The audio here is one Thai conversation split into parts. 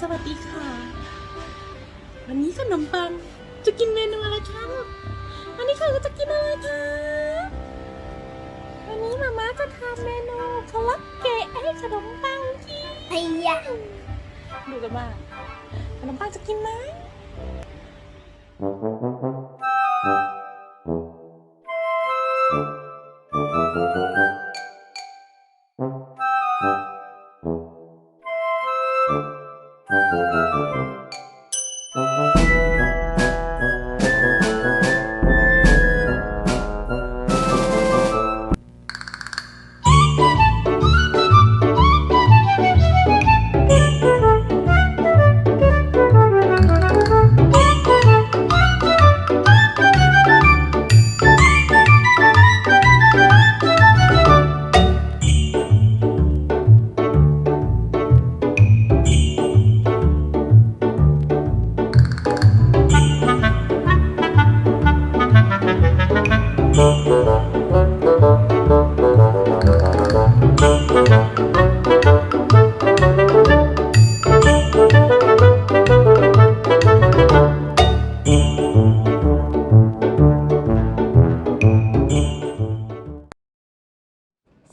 สวัสดีค่ะ วันนี้ขนมปัง จะกินเมนูอะไรคะลูกวันนี้ค่ะก็จะกินอะไรคะ วันนี้มาม่าจะทำเมนูคอลลาเกะให้ขนมปังกินไอ้ยะดูกันว่าขนมปังจะกินไหม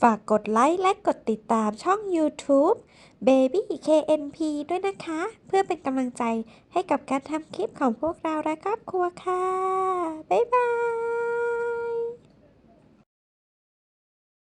ฝากกดไลค์และกดติดตามช่อง YouTube Baby KNP ด้วยนะคะ เพื่อเป็นกำลังใจให้กับการทำคลิปของพวกเราและครอบครัวค่ะ บ๊ายบาย